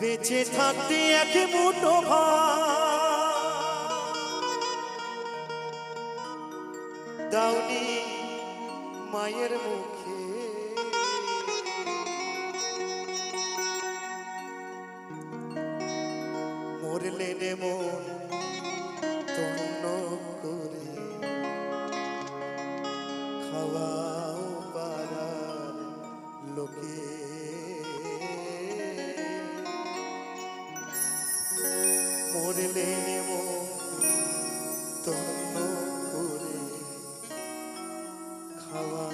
বেঁচে থাকতে এক মুঠো ভাত। মায়ের মুখে। মরলে নেব তন্ন করে। খাওয়া পাড়ার লোকে। মরলে নেব তন্ন করে। খাওয়া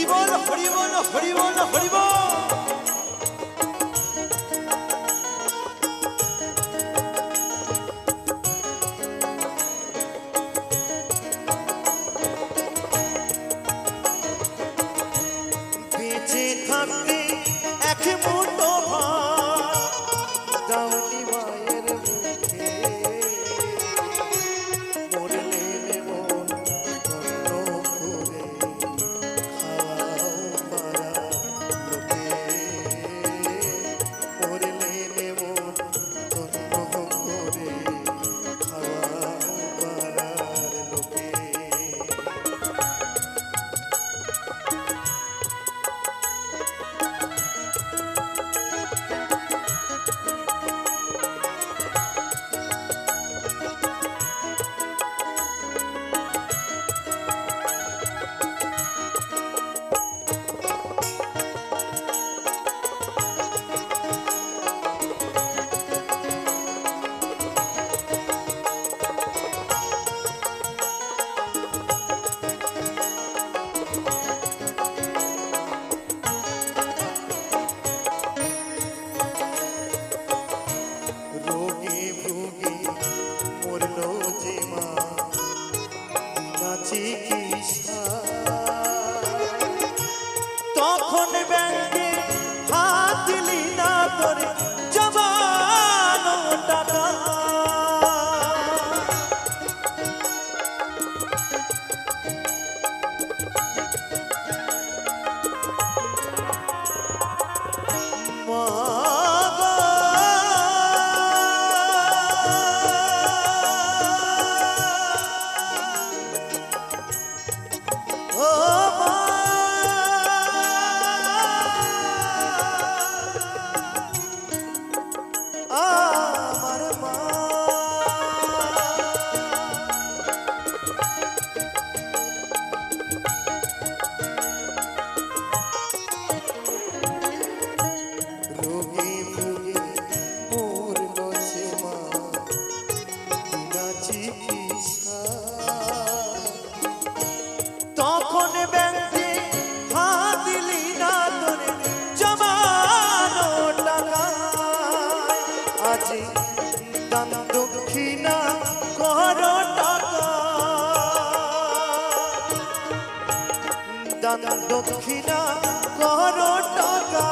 frívolo, frívolo, frívolo. দান দক্ষিণা করো টাকা।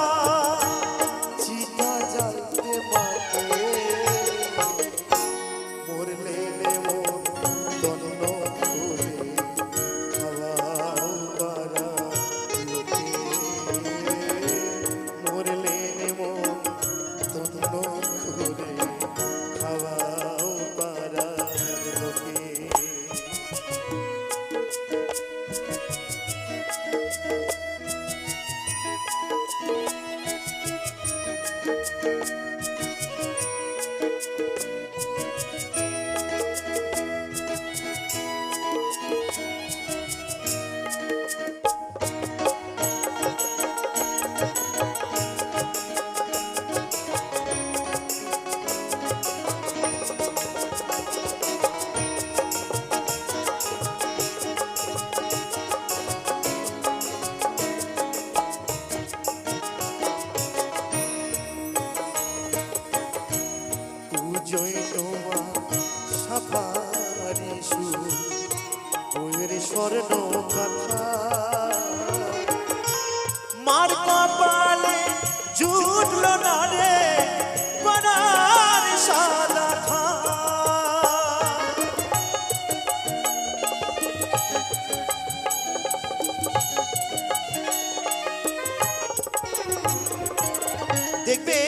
দেখবে,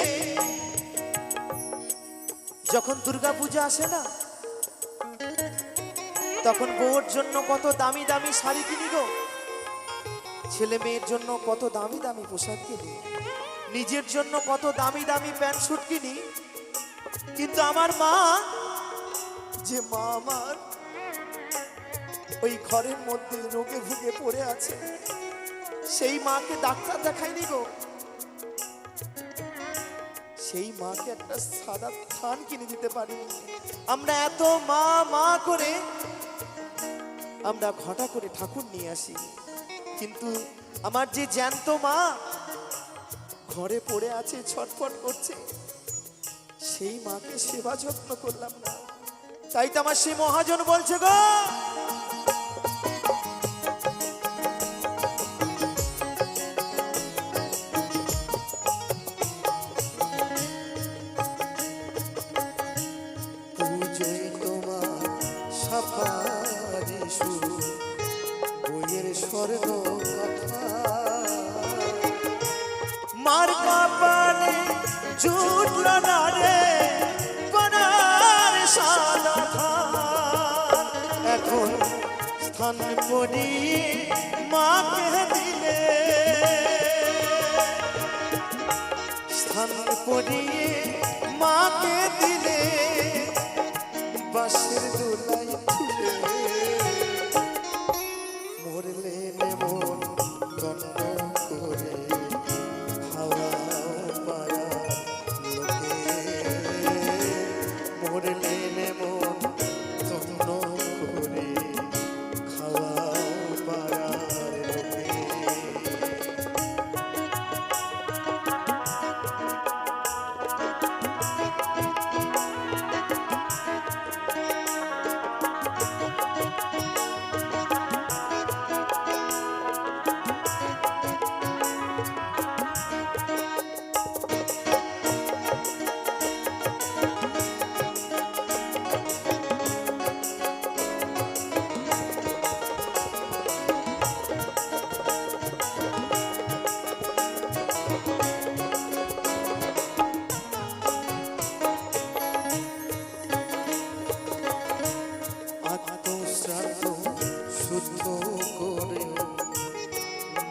যখন দুর্গা পূজা আসে না, তখন বউর জন্য কত দামি দামি শাড়ি কিনি গো। ছেলে মেয়ের জন্য কত দামি দামি পোশাক কিনি, নিজের জন্য কত দামি দামি প্যান্ট শুট কিনি। কিন্তু আমার মা, যে মা আমার, ওই ঘরের মধ্যে রোগে ভুগে পড়ে আছে, সেই মাকে ডাক্তার দেখায়নি গো। সেই মাকে একটা সাদা থান কিনে দিতে পারি আমরা এত মা মা করে, আমরা ঘটা করে ঠাকুর নিয়ে আসি। কিন্তু আমার যে জ্যান্ত মা ঘরে পড়ে আছে, ছটফট করছে, সেই মাকে সেবা যত্ন করলাম না। তাই তো আমার সেই মহাজন বলছে গো স্থান করি মাকে দিলে। স্থান করিয়ে মাকে দিলে বাসের দোলাই মরলে মন গন্ধ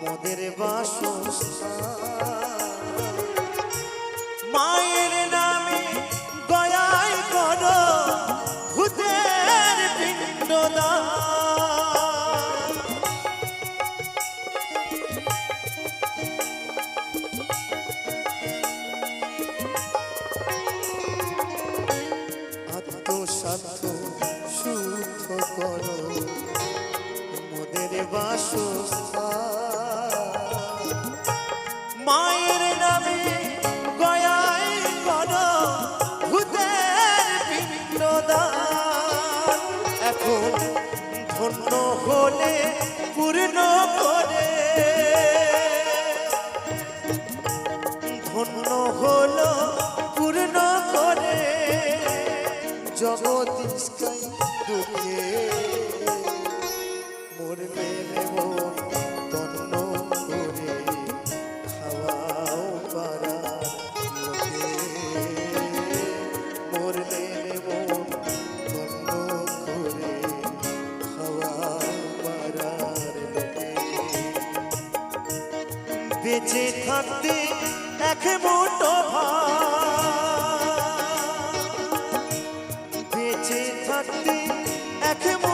মদের বাসস্থান। মায়ের বেঁচে থাকতে এক মুঠো ভাত। বেঁচে থাকতে এক মুঠো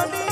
Lord.